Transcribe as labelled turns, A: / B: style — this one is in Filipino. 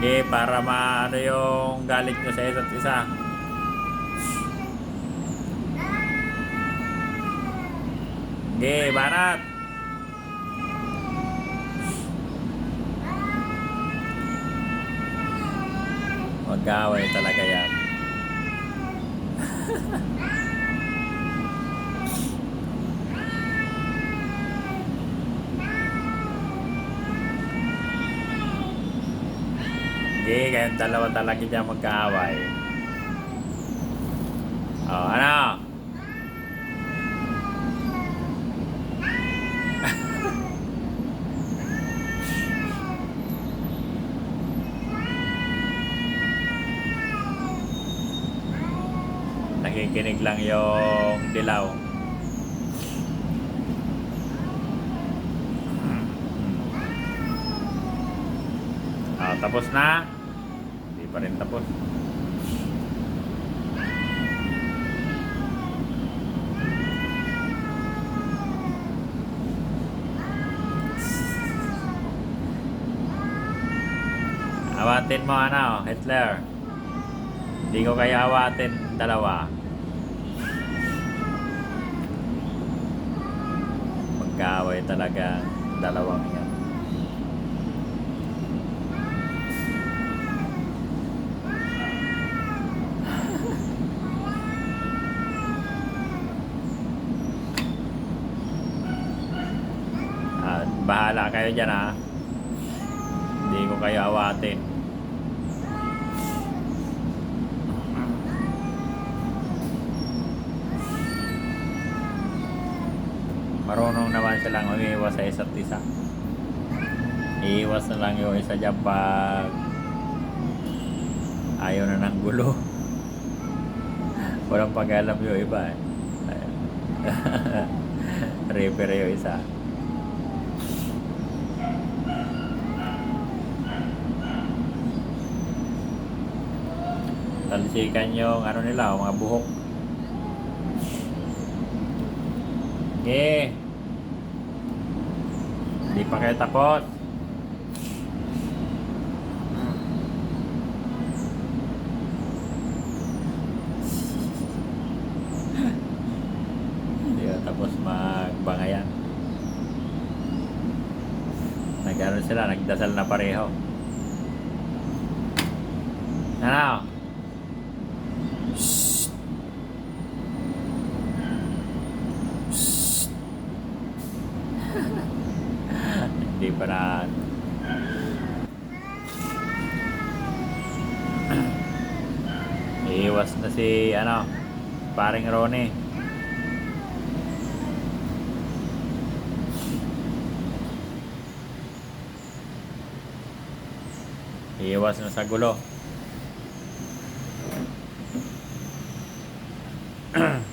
A: Sige, para maano yung galit nyo sa isa't isa. Sige, banat. Mag-away talaga yan. Sige, kayong dalawa talaga dyan magkaaway. Oh, ano? Nakikinig lang yung dilaw. Ah, tapos na. Pa rin tapos. Awatin mo ano, Hitler. Hindi ko kaya awatin dalawa. Magkaaway talaga dalawang yan. Bahala kayo dyan ha. Hindi ko kayo awatin. Marunong naman silang umiiwas sa isa't isa. Iiwas na lang yung isa dyan pag ayaw na ng gulo. Walang pag-alam yung iba eh. Repair yung isa. Talsikan yung ano nila, mga buhok. Okay. Hindi pa kayo tapos. Hindi ka tapos magbangayan. Nag-ano sila, nagdasal na pareho. Ano? Hindi pa na... Si, ano, paring Ronnie. Iiwas na sa gulo.